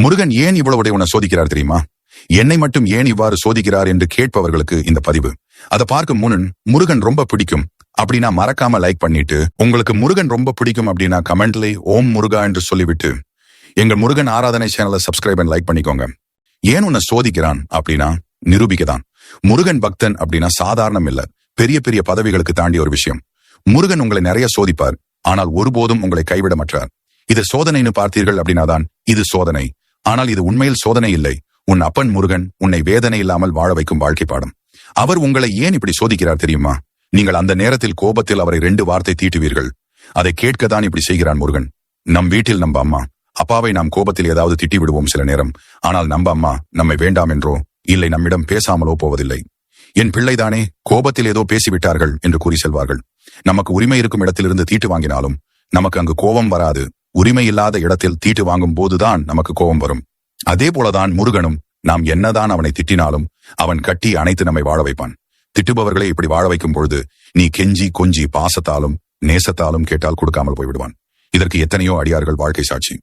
முருகன் ஏன் இவ்வளவு உடையவனை சோதிக்கிறார் தெரியுமா? என்னை மட்டும் ஏன் இவ்வாறு சோதிக்கிறார் என்று கேட்பவர்களுக்கு இந்த பதிவு. அதை பார்க்கும் முன் முருகன் ரொம்ப பிடிக்கும். அப்படின்னா மறக்காம லைக் பண்ணிட்டு உங்களுக்கு முருகன் ரொம்ப பிடிக்கும் அப்படின்னா கமெண்ட்ல ஓம் முருகா என்று சொல்லிவிட்டு எங்கள் முருகன் ஆராதனை சேனலை சப்ஸ்கிரைப் அண்ட் லைக் பண்ணிக்கோங்க. ஏன் உன்னை சோதிக்கிறான் அப்படின்னா நிரூபிக்கதான். முருகன் பக்தன் அப்படின்னா சாதாரணம் இல்ல. பெரிய பெரிய பதவிகளுக்கு தாண்டி ஒரு விஷயம். முருகன் உங்களை நிறைய சோதிப்பார். ஆனால் ஒருபோதும் உங்களை கைவிட மாட்டார். இது சோதனைன்னு பார்த்தீர்கள் அப்படின்னாதான் இது சோதனை. ஆனால் இது உண்மையில் சோதனை இல்லை. உன் அப்பன் முருகன் உன்னை வேதனை இல்லாமல் வாழ வைக்கும் வாழ்க்கை பாடம். அவர் உங்களை ஏன் இப்படி சோதிக்கிறார் தெரியுமா? நீங்கள் அந்த நேரத்தில் கோபத்தில் அவரை ரெண்டு வார்த்தை தீட்டுவீர்கள். அதை கேட்கத்தான் இப்படி செய்கிறான் முருகன். நம் வீட்டில் நம்ம அம்மா. அப்பாவை நாம் கோபத்தில் ஏதாவது திட்டி விடுவோம் சில நேரம். ஆனால் நம்ம அம்மா நம்மை வேண்டாம் என்றோ இல்லை நம்மிடம் பேசாமலோ போவதில்லை. என் பிள்ளைதானே கோபத்தில் ஏதோ பேசிவிட்டார்கள் என்று கூறி செல்வார்கள். நமக்கு உரிமை இருக்கும் இடத்திலிருந்து தீட்டு வாங்கினாலும் நமக்கு அங்கு கோபம் வராது. உரிமை இல்லாத இடத்தில் தீட்டு வாங்கும் போதுதான் நமக்கு கோபம் வரும். அதே போலதான் முருகனும் நாம் என்னதான் அவனை திட்டினாலும் அவன் கட்டி அணைத்து நம்மை வாழ வைப்பான். திட்டுபவர்களை இப்படி வாழ வைக்கும் பொழுது நீ கெஞ்சி கொஞ்சி பாசத்தாலும் நேசத்தாலும் கேட்டால் கொடுக்காமல் போய்விடுவான். இதற்கு எத்தனையோ அடியார்கள் வாழ்க்கை சாட்சி.